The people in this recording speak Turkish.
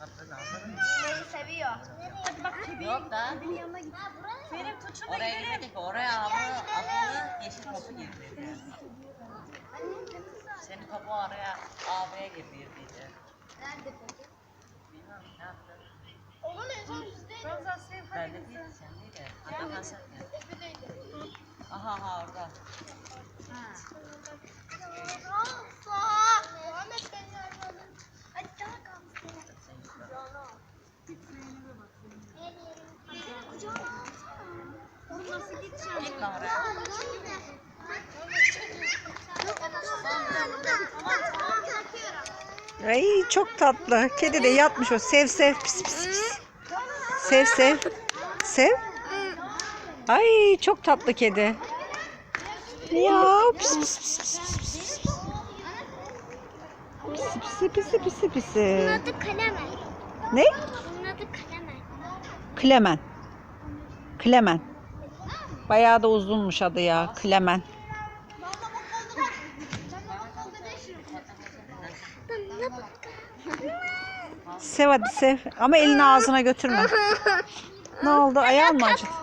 Beni seviyor. Hadi bak köpeğin, Yok da. köpeğin yanına git. Benim tuçuma Oraya gidelim. girmedik. Oraya abı, abını yeşil kapı girdi. Senin kapı oraya AB'ye girdiydi. Nerede peki? Bilmem ne yaptı. Onun en son yüzdeydi. Roza sev Ben de değil, sen değil de. Atakan sen gel. Tepedeydi. Aha aha orada. Roza. Ay çok tatlı. Kedi de yatmış o. Sev sev. Pis pis pis. Sev sev. Sev. Ay çok tatlı kedi. Ya pis pis pis pis pis pis. Pisi pisi pisi pisi. Bunun adı Kalemen. Ne? Bunun adı Kalemen. Klemen. Klemen. Bayağı da uzunmuş adı ya. Klemen. Sev hadi sev. Ama elini ağzına götürme. Ne oldu? Ayağın mı acıdı?